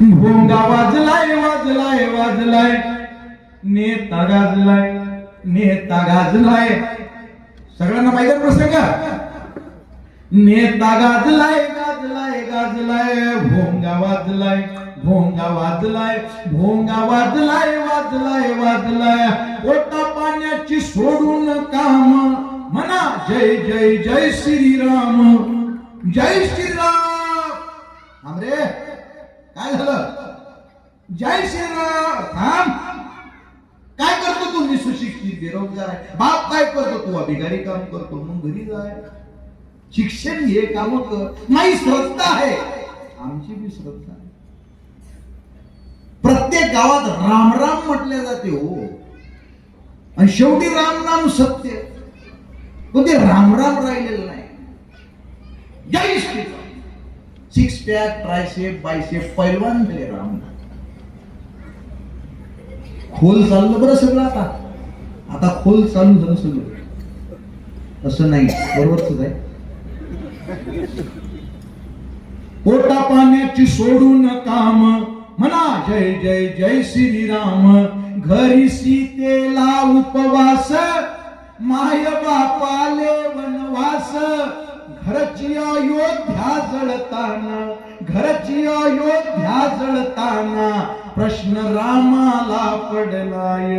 भोंगा वाजलाय वाजलाय वाजलाय. नेता गाजलाय नेता गाजलाय. सगळ्यांना माहिती आहे प्रसंग नेता गाजलाय गाजलाय गाजलाय. भोंगा वाजलाय भोंगा वाजलाय भोंगा वाजलाय वाजलाय वाजलाय. पोटा पाण्याची सोडून काम. म्हणा जय जय जय श्रीराम. जय श्रीराम. थांब रे. काय झालं? जय श्रीराम. थांब. काय करतो तू? मी सुशिक्षित बेरोजगार आहे. बाप काय करतो? तू अभिकारी काम करतो मग घरी जाय. शिक्षण घे काम कर. नाही श्रद्धा आहे. आमची बी श्रद्धा आहे. प्रत्येक गावात रामराम म्हटले जाते हो. आणि शेवटी राम नाम सत्य. पण ते रामराम राहिलेलं नाही. जय Shriram. Six pack tricep bicep पैलवान झाले राम खोल चाललं बरं सगळं आता. आता खोल चालू झालं सगळं. असं नाही बरोबरच आहे. पोटा पाण्याची सोडून काम. म्हणा जय जय जय श्रीराम. घरी सीतेला उपवास. माय बापाले वनवास. घरची अयोध्या जळताना घरची अयोध्या जळताना प्रश्न रामाला पडलाय.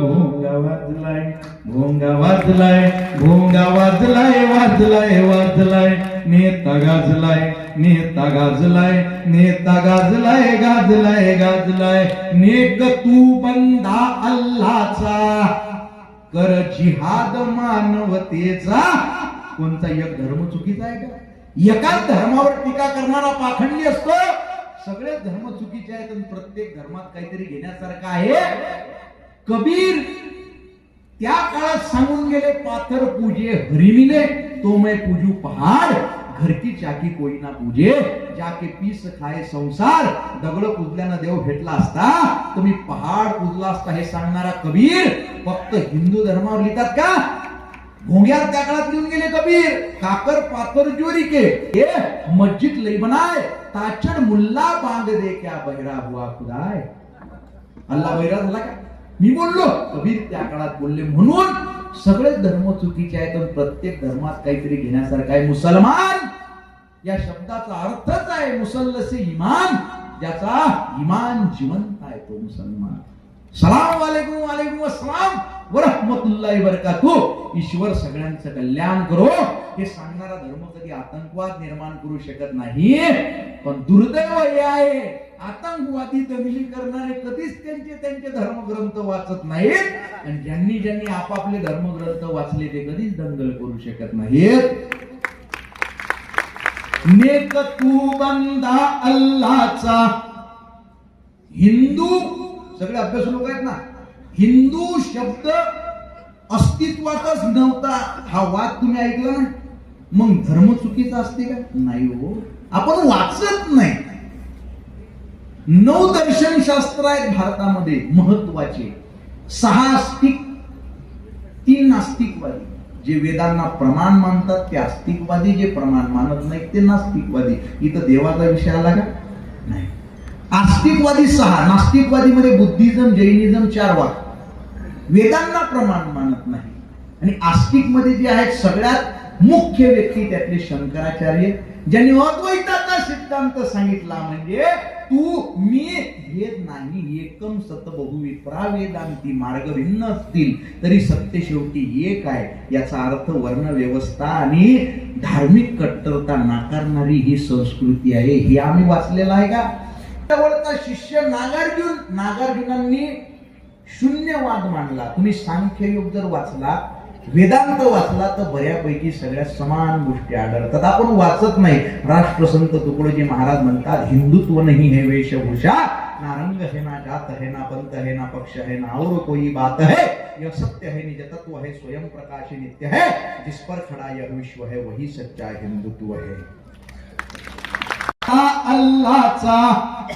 भोंगा वाजलाय भोंगा वाजलाय भोंगा वाजलाय वाजलाय वाजलाय. नेता गाजलाय नेता गाजलाय नेता गाजलाय गाजलाय गाजलाय. नेक तू बंधा अल्लाचा कर जिहाद मानवतेचा कोणता एक धर्म चुकीचा आहे का? एकाच धर्मावर टीका करणारा पाखंडी असतो. सगळेच धर्म चुकीचे आहेत आणि प्रत्येक धर्मात काहीतरी घेण्यासारखं आहे. कबीर त्या काळात सांगून गेले पाथर पूजे हरिमिले तो मैं पूजू पहाड घरकी चाकी कोई ना पूजे जाके पीस खाए संसार दगड पुजल्यानं देव भेटला असता तुम्ही पहाड पुजला असता हे सांगणारा कबीर फक्त हिंदू धर्मावर लिहितात का? भोंग्यात त्या काळात घेऊन गेले कबीर. काकर पाथर ज्योरी के. हे मस्जिद लई बनाय. ताचड़ मुल्ला बांध दे क्या बहिरा हुआ खुदाय. अल्ला बहिरा झाला का? मी बोललो. कबीर त्या काळात बोलले म्हणून. सगळे धर्म चुकीचे आहेत पण प्रत्येक धर्मात काहीतरी घेण्यासारखं आहे. मुसलमान या शब्दाचा अर्थच आहे मुसल्लसे इमान. ज्याचा इमान जिवंत आहे तो मुसलमान. सलाम वालेकुम वालेकुम अस्सलाम. वरहमतुल्लाही बरकातू ईश्वर सगळ्यांचं कल्याण करो. हे सांगणारा धर्म कधी आतंकवाद निर्माण करू शकत नाही. पण दुर्दैव हे आहे आतंकवादी दंगली करणारे कधीच त्यांचे त्यांचे धर्मग्रंथ वाचत नाहीत. आणि ज्यांनी ज्यांनी आपापले धर्मग्रंथ वाचले ते कधीच दंगल करू शकत नाहीत. नेक तू बंदा अल्लाचा. हिंदू सगळे अभ्यास लोक आहेत ना? हिंदू शब्द अस्तित्वातच नव्हता. हा वाद तुम्ही ऐकला? ना मग धर्म चुकीचा असते का? नाही हो. आपण वाचत नाही. नऊ दर्शन शास्त्र आहेत भारतामध्ये महत्त्वाचे सहा आस्तिक तीन नास्तिकवादी जे वेदांना प्रमाण मानतात ते आस्तिकवादी. जे प्रमाण मानत नाहीत ते नास्तिकवादी. इथं देवाचा विषय आला का? नाही. नास्तिकवादी सहा नास्तिकवादी मध्ये बुद्धिझम जैनिझम चार वाद. वेदांना प्रमाण मानत नाही. आणि आस्तिकमध्ये जे आहेत सगळ्यात मुख्य व्यक्ती त्यातले शंकराचार्य ज्यांनी अद्वैताचा सिद्धांत सांगितला म्हणजे तू मी भेद नाही एकम सत बहुविप्रा वेदांती मार्ग भिन्न असतील तरी सत्य शेवटी एक आहे. याचा अर्थ वर्ण व्यवस्था आणि धार्मिक कट्टरता नाकारणारी ही संस्कृती आहे. हे आम्ही वाचलेलं आहे का? जवळचा शिष्य नागार्जुन नागार्जुनांनी शून्यवाद मांडला. तुम्ही सांख्ययोग जर वाचला वेदांत वाचला तर बऱ्यापैकी सगळ्या समान गोष्टी आढळतात. आपण वाचत नाही. राष्ट्रसंत तुकडोजी महाराज म्हणतात हिंदुत्व नाही हे वेशभूषा नारंग है ना जात है ना पंत है ना पक्ष है ना और कोई बात है यह सत्य है निज तत्व है स्वयं प्रकाश नित्य है. जिस पर खड़ा यह विश्व है वही सच्चा हिंदुत्व है. अल्लाचा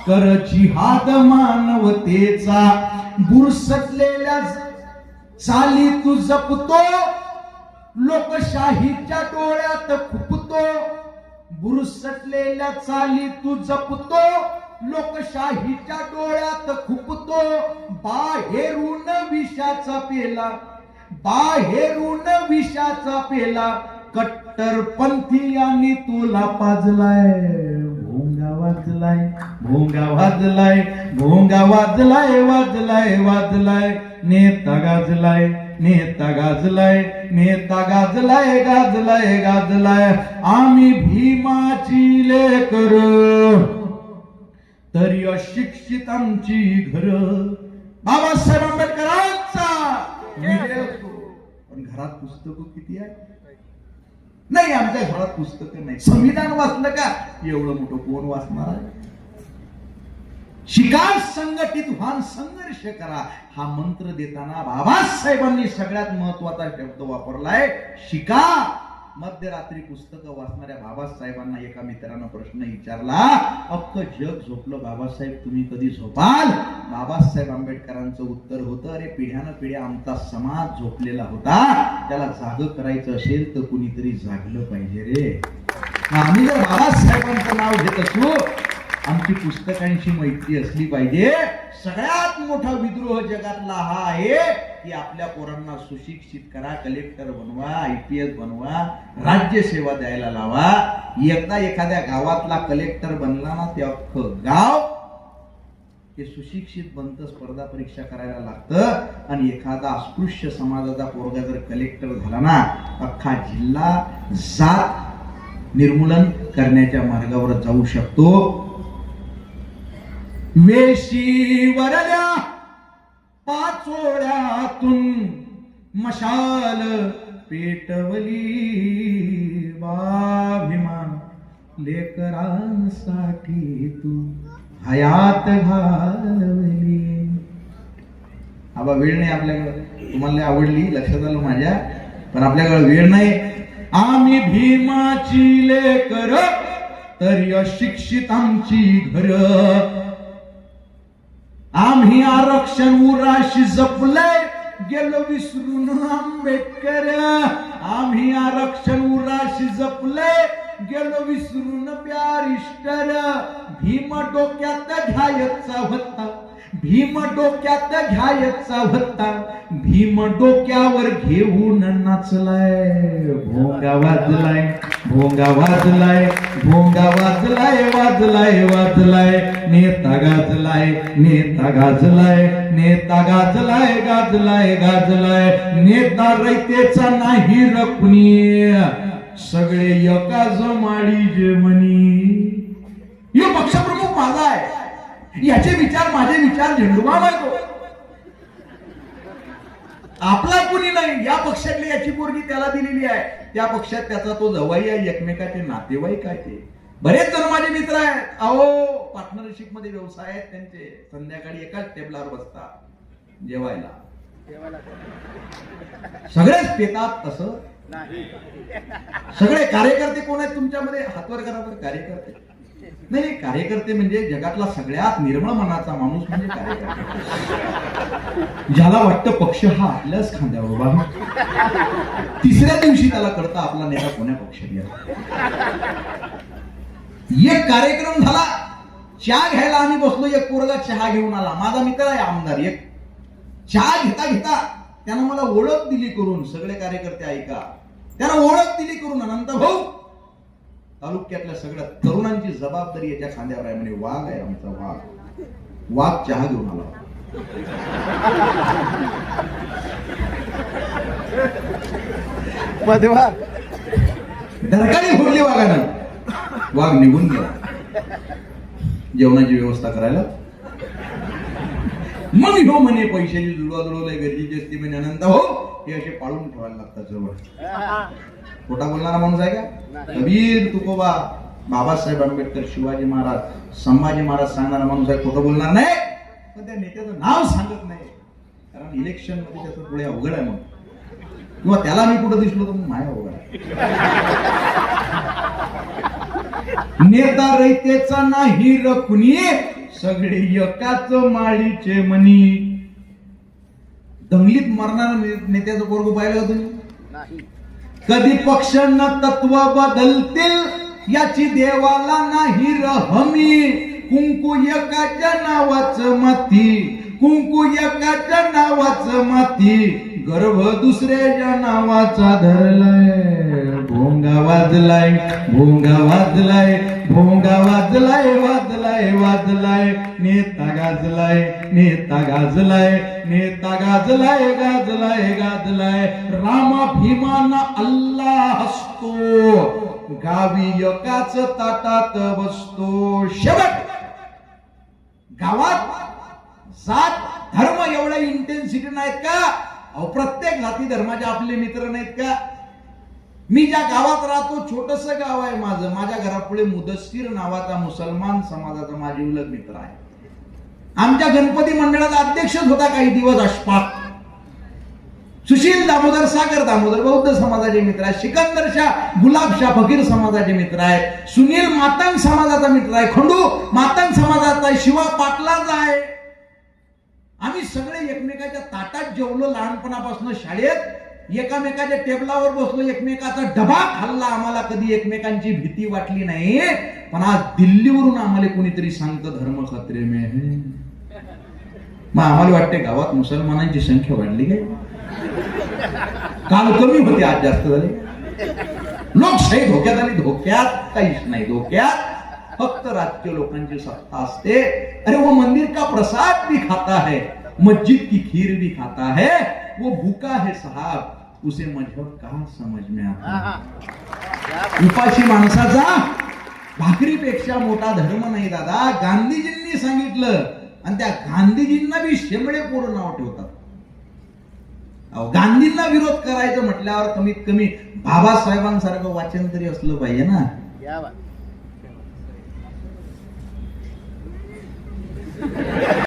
कर जिहाद मानवतेचा. बुरसटलेल्या चाली तू जपतो लोकशाहीच्या डोळ्यात खुपतो. बुरसटलेल्या चाली तू जपतो लोकशाहीच्या डोळ्यात खुपतो. बाहेरून विषाचा पेला बाहेरून विषाचा पेला. कट्टरपंथीयांनी तुला पाजलाय. भोंगा वाजलाय भोंगा वाजलाय भोंगा वाजलाय वाजलाय वाजलाय नेता गाजलाय नेता गाजलाय नेता गाजलाय गाजलाय गाजलाय आम्ही भीमाची लेकर तरी अशिक्षित आमची घर. बाबासाहेब आंबेडकरांचा. घरात पुस्तक किती आहे? नाही आमच्या घरात पुस्तकं नाही. संविधान वाचलं का? एवढं मोठं कोण वाचणार आहे? शिका संघटित व्हान संघर्ष करा. हा मंत्र देताना बाबासाहेबांनी सगळ्यात महत्त्वाचा शब्द वापरलाय शिका मध्यरात्री पुस्तकं वाचणाऱ्या बाबासाहेबांना एका मित्रानं प्रश्न विचारला अख्खं जग झोपलं बाबासाहेब तुम्ही कधी झोपाल? बाबासाहेब आंबेडकरांचं उत्तर होतं अरे पिढ्यानं पिढ्या आमचा समाज झोपलेला होता. त्याला जाग करायचं असेल तर कुणीतरी जागलं पाहिजे रे. आम्ही जर बाबासाहेबांचं नाव घेत असू आमची पुस्तकांशी मैत्री असली पाहिजे. सगळ्यात मोठा विद्रोह जगातला हा आहे की आपल्या पोरांना सुशिक्षित करा कलेक्टर बनवा आय पी एस बनवा राज्य सेवा द्यायला लावा. एकदा एखाद्या गावातला कलेक्टर बनला ना ते अख्खं गाव ते सुशिक्षित बनतं स्पर्धा परीक्षा करायला लागतं. आणि एखादा अस्पृश्य समाजाचा पोरगा जर कलेक्टर झाला ना अख्खा जिल्हा जात निर्मूलन करण्याच्या मार्गावर जाऊ शकतो. वेशी वरल्या पाचोळ्यातून मशाल पेटवली. वाभिमान लेकरांसाठी तू हयात घालवली. आबा वेळ नाही आपल्याकडं. तुम्हाला आवडली लक्षात आलं माझ्या. पण आपल्याकडे वेळ नाही. आम्ही भीमाची लेकर तरी अशिक्षित आमची घर. आम्ही आरक्षण उराशी जपलंय. गेलो विसरून आंबेडकर. आम्ही आरक्षण उराशी जपलंय. गेलो विसरून प्यारिस्टर. भीम डोक्यात घ्यायचा होता. भीम डोक्यात घ्यायचा होता. भीम डोक्यावर घेऊन नाचलाय. भोंगा वाजलाय. भोंगा वाजलाय भोंगा वाजलाय वाजलाय वाजलाय. नेता गाजलाय नेता गाजलाय नेता गाजलाय गाजलाय गाजलाय. नेता रयतेचा नाही रकुनी सगळे एका जमाडी जेमनी. हे पक्षप्रमुख माझा आहे. याचे विचार माझे विचार झेंडूबा आहे आपला कुणी नाही. या पक्षातली याची पोरगी त्याला दिलेली आहे. त्या पक्षात त्याचा तो जवाई आहे एकमेकाचे नातेवाईक आहे ते. बरेच जण माझे मित्र आहेत. अहो पार्टनरशिपमध्ये व्यवसाय आहेत त्यांचे. संध्याकाळी एकाच टेबलावर बसतात. जेवायला. सगळेच पेतात तसं? सगळे कार्यकर्ते कोण आहेत तुमच्यामध्ये? हातवर करा बरं कार्यकर्ते. नाही नाही, कार्यकर्ते म्हणजे जगातला सगळ्यात निर्मळ मनाचा माणूस म्हणजे कार्यकर्ते. ज्याला वाटतं पक्ष हा आपल्याच खांद्यावर उभा तिसऱ्या दिवशी त्याला कळतं आपला नेता कोण्या पक्षात गेला एक कार्यक्रम झाला चहा घ्यायला आम्ही बसलो एक पोरगा चहा घेऊन आला. माझा मित्र आहे आमदार एक. चहा घेता घेता त्यानं मला ओळख दिली करून सगळे कार्यकर्ते ऐका. त्यानं ओळख दिली करून अनंत भाऊ तालुक्यातल्या सगळ्या तरुणांची जबाबदारी याच्या खांद्यावर आहे. म्हणजे वाघ आहे आमचा वाघ. वाघ चहा घेऊन आला धरकाळी फोडली वाघानं. वाघ निघून गेला. जेवणाची व्यवस्था करायला. मग ह्यो म्हणे पैशाची जुळवाजुळवलंय गरजेची असते म्हणे अनंत हो हे असे पाळून ठेवायला लागतात जवळ. खोटा बोलणारा माणूस आहे का? कबीर तुकोबा बाबासाहेब आंबेडकर शिवाजी महाराज संभाजी महाराज सांगणारा माणूस आहे खोटं बोलणार नाही. पण त्या नेत्याचं नाव सांगत नाही. कारण इलेक्शनमध्ये त्याचं पुढे अवघड आहे मग किंवा त्याला मी कुठं दिसलो तर माया अवघड आहे. नेता रयतेचा नाही र कुणी सगळे एकाच माळीचे मनी दंगलीत मरणारा नेत्याचं पोरग पाहिलं तुम्ही? नाही. कधी पक्षांना तत्व बदलतील याची देवाला नाही र हमी कुंकू एकाच्या नावाचं माती कुंकू एकाच्या नावाचं माती. गर्भ दुसऱ्याच्या नावाचा धरलाय. वाजलाय भोंगा वाजलाय भोंगा वाजलाय वाजलाय वाजलाय. नेता गाजलाय नेता गाजलाय नेता गाजलाय गाजलाय गाजलाय. रामा भीमाना अल्ला हसतो. गावी एकाच ताटात बसतो. शेवट गावात जात धर्म एवढ्या इंटेन्सिटी नाहीत का? अहो प्रत्येक जाती धर्माचे आपले मित्र नाहीत का? मी ज्या गावात राहतो छोटस गाव आहे माझं. माझ्या घरापुढे मुदस्सीर नावाचा मुसलमान समाजाचा माझी उलग मित्र आहे. आमच्या गणपती मंडळाचा अध्यक्षच होता काही दिवस अशफाक. सुशील दामोदर सागर दामोदर बौद्ध समाजाचे मित्र आहेत. सिकंदर शाह गुलाब शाह फकीर समाजाचे मित्र आहेत. सुनील मातंग समाजाचा मित्र आहे. खंडू मातंग समाजाचा आहे शिवा पाटलाचा आहे. आम्ही सगळे एकमेकाच्या ताटात जेवलो लहानपणापासून शाळेत. एकामेकाच्या टेबलावर बसलो एकमेकाचा डबा खाल्ला. आम्हाला कधी एकमेकांची भीती वाटली नाही. पण आज दिल्लीवरून आम्हाला कोणीतरी सांगतं धर्म खत्रे मे मग आम्हाला वाटते गावात मुसलमानांची संख्या वाढली काय? काल कमी होते आज जास्त झाले. लोकशाही धोक्यात आली धोक्यात काहीच नाही धोक्यात. फक्त राजकीय लोकांची सत्ता असते. अरे वो मंदिर का प्रसाद भी खाता है? मस्जिद की खीर भी खाता है? वो भूखा है साहब। उसे मजहब कहा समझ में आता उपाशी माणसाचा भाकरीपेक्षा मोठा धर्म नाही दादा. गांधीजींनी सांगितलं. आणि त्या गांधीजींना बी शेंबडे पोरं नाव ठेवतात. अहो, गांधींना विरोध करायचं म्हटल्यावर कमीत कमी बाबासाहेबांसारखं वाचन तरी असलं पाहिजे ना.